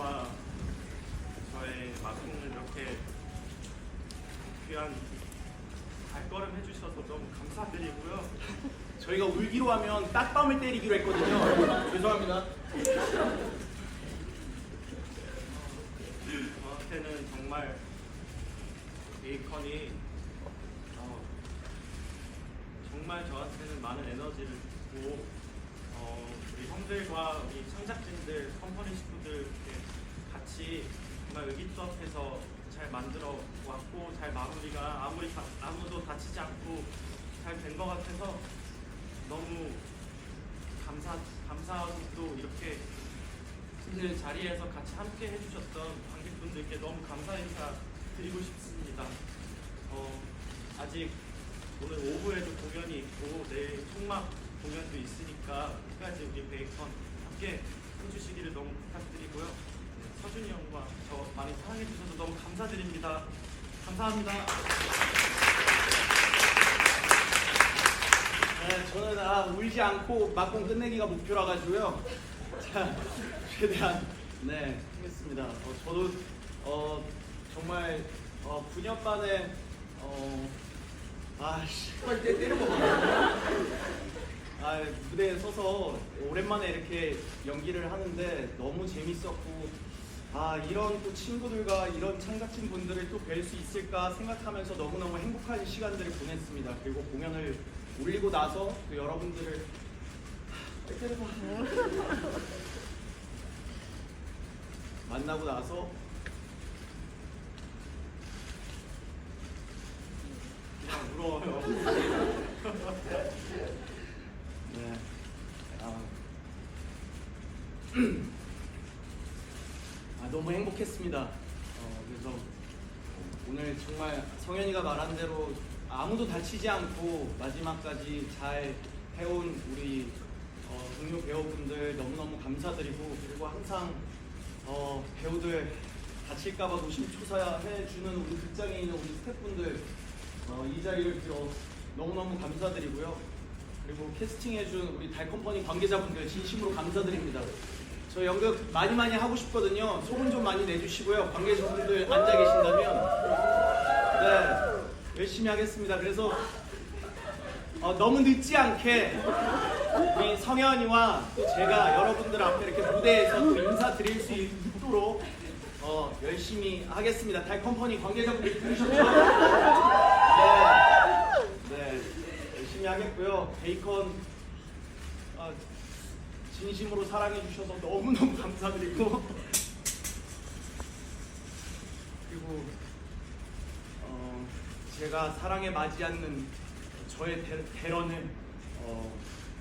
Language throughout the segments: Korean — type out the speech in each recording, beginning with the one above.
형들과 저의 마콩을 이렇게 귀한 발걸음 해주셔서 너무 감사드리고요. 저희가 울기로 하면 딱밤을 때리기로 했거든요. 죄송합니다. 저한테는 정말 베이컨이 어, 정말 저한테는 많은 에너지를 주고 어, 우리 형들과 우리 창작진들, 컴퍼니 식구들 같이 정말 의기투합해서 잘 만들어 왔고 잘 마무리가 아무리 다- 아무도 다치지 않고 잘 된 것 같아서 너무 감사 감사하고 또 이렇게 그 자리에서 같이 함께 해주셨던 관객분들께 너무 감사 인사 드리고 싶습니다. 어, 아직 오늘 오후에도 공연이 있고 내일 총막 공연도 있으니까 끝까지 우리 베이컨 함께 해주시기를 너무 부탁드리고요. 네, 서준이 형과 저 많이 사랑해 주셔서 너무 감사드립니다. 감사합니다. 네, 저는 아, 울지 않고 막공 끝내기가 목표라 가지고요. 자, 최대한 네 하겠습니다. 어, 저도 어, 정말 어, 9년 만에 어, 아씨 빨리 때, 때려 먹어. 아 무대에 서서 오랜만에 이렇게 연기를 하는데 너무 재밌었고 아 이런 또 친구들과 이런 창작진 분들을 또 뵐 수 있을까 생각하면서 너무너무 행복한 시간들을 보냈습니다. 그리고 공연을 올리고 나서 또 여러분들을 하, 때려봐. 만나고 나서 그냥 울어요. 네. 아, 아, 너무 행복했습니다. 어, 그래서 오늘 정말 성현이가 말한 대로 아무도 다치지 않고 마지막까지 잘 해온 우리 어, 동료 배우분들 너무너무 감사드리고 그리고 항상 어, 배우들 다칠까봐 노심초사해주는 우리 극장에 있는 우리 스태프분들 어, 이 자리를 빌어 너무너무 감사드리고요. 그리고 캐스팅해준 우리 달컴퍼니 관계자분들 진심으로 감사드립니다. 저 연극 많이 많이 하고 싶거든요. 소문 좀 많이 내주시고요. 관계자분들 앉아 계신다면 네 열심히 하겠습니다. 그래서 어, 너무 늦지 않게 우리 성현이와 또 제가 여러분들 앞에 이렇게 무대에서 또 인사드릴 수 있도록 어, 열심히 하겠습니다. 달컴퍼니 관계자분들 들으셨죠? 네. 네. 열심히 하겠고요. 베이컨 아, 진심으로 사랑해 주셔서 너무너무 감사드리고 그리고 어, 제가 사랑에 맞지 않는 저의 대, 대런을 어,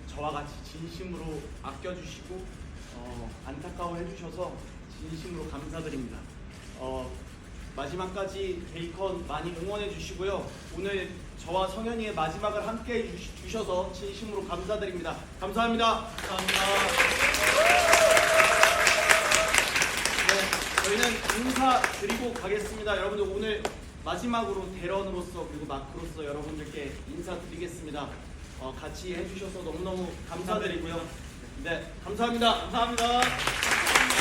저와 같이 진심으로 아껴주시고 어, 안타까워해 주셔서 진심으로 감사드립니다. 어, 마지막까지 베이컨 많이 응원해 주시고요. 오늘 저와 성현이의 마지막을 함께 해 주셔서 진심으로 감사드립니다. 감사합니다. 감사합니다. 네, 저희는 인사 드리고 가겠습니다. 여러분들 오늘 마지막으로 대런으로서 그리고 마크로서 여러분들께 인사드리겠습니다. 어, 같이 해주셔서 너무너무 감사드리고요. 네. 감사합니다. 감사합니다.